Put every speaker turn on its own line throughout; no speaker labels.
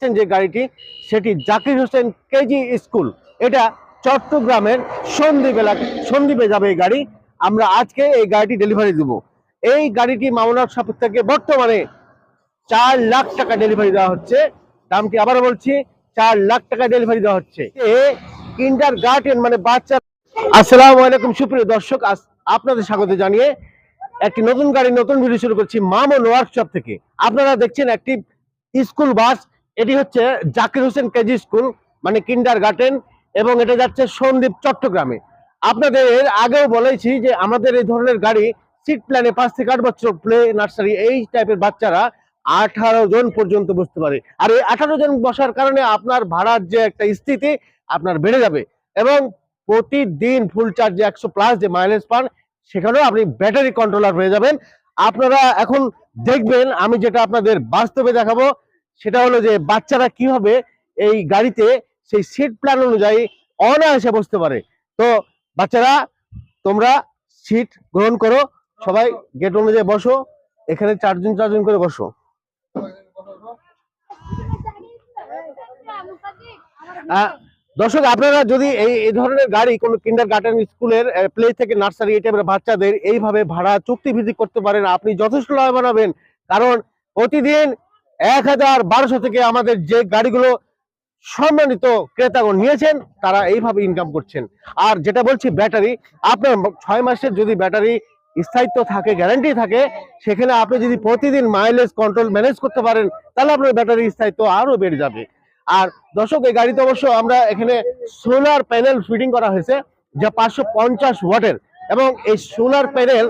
যে গাড়িটি, সেটি জাকির হোসেন কেজি স্কুল। এটা চট্টগ্রামের সন্দ্বীপ এলাকা সন্দ্বীপে যাবে এই গাড়ি। আমরা আজকে এই গাড়িটি ডেলিভারি দেব। এই গাড়িটি মামলার থেকে বর্তমানে চার লাখ টাকা ডেলিভারি দেওয়া হচ্ছে। দামটি আবার বলছি, চার লাখ টাকা ডেলিভারি দেওয়া হচ্ছে। কিন্ডার গার্ডেন মানে বাচ্চা আসসালামু আলাইকুম সুপ্রিয় দর্শক আপনাদের স্বাগত জানিয়ে একটি নতুন গাড়ি, নতুন ভিডিও শুরু করছি মামন ওয়ার্কশপ থেকে। আপনারা দেখছেন একটি স্কুল বাস এটি হচ্ছে জাকির হোসেন কেজি স্কুল মানে কিন্ডার গার্ডেন এবং এটা যাচ্ছে সন্দ্বীপ চট্টগ্রামে। আপনাদের এর আগেও বলেছি যে আমাদের এই ধরনের গাড়ি সিট প্ল্যানে পাঁচ থেকে আট বছর প্লে নার্সারি এই টাইপের বাচ্চারা আঠারো জন পর্যন্ত বসতে পারে। আর এই আঠারো জন বসার কারণে আপনার ভাড়ার যে একটা স্থিতি, আপনার বেড়ে যাবে। এবং প্রতিদিন ফুল চার্জে একশো প্লাস যে মাইলেজ পান, সেখানেও আপনি ব্যাটারি কন্ট্রোলার হয়ে যাবেন। আপনারা এখন দেখবেন, আমি যেটা আপনাদের বাস্তবে দেখাবো সেটা হলো যে বাচ্চারা কীভাবে এই গাড়িতে সেই সিট প্ল্যান অনুযায়ী অনায়াসে বসতে পারে। তো বাচ্চারা, তোমরা সিট গ্রহণ করো, সবাই গেট অনুযায়ী বসো, এখানে চারজন চারজন করে বসো। দর্শক, আপনারা যদি এই এই ধরনের গাড়ি কোনো কিন্ডার গার্ডেন স্কুলের প্লে থেকে নার্সারি এই টাইপের বাচ্চাদের এইভাবে ভাড়া চুক্তি ভিত্তিক করতে পারেন, আপনি যথেষ্ট লাভবান হবেন। কারণ প্রতিদিন এক হাজার বারোশো থেকে আমাদের যে গাড়িগুলো সম্মানিত ক্রেতাগণ নিয়েছেন, তারা এইভাবে ইনকাম করছেন। আর যেটা বলছি ব্যাটারি আপনার ছয় মাসের যদি ব্যাটারি স্থায়িত্ব থাকে গ্যারান্টি থাকে, সেখানে আপনি যদি প্রতিদিন মাইলেজ কন্ট্রোল ম্যানেজ করতে পারেন, তাহলে আপনার ব্যাটারি স্থায়িত্ব আরও বেড়ে যাবে। আর দর্শক, এই গাড়িতে অবশ্য আমরা এখানে সোলার প্যানেল ফিটিং করা হয়েছে, যা পাঁচশো পঞ্চাশ ওয়াটের। এবং এই সোলার প্যানেল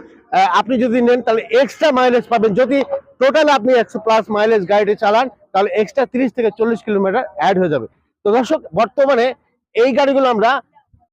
আপনি যদি নেন, তাহলে এক্সট্রা মাইলেজ পাবেন। যদি টোটাল আপনি একশো প্লাস মাইলেজ গাড়িটি চালান, তাহলে এক্সট্রা তিরিশ থেকে চল্লিশ কিলোমিটার অ্যাড হয়ে যাবে। তো দর্শক, বর্তমানে এই গাড়িগুলো আমরা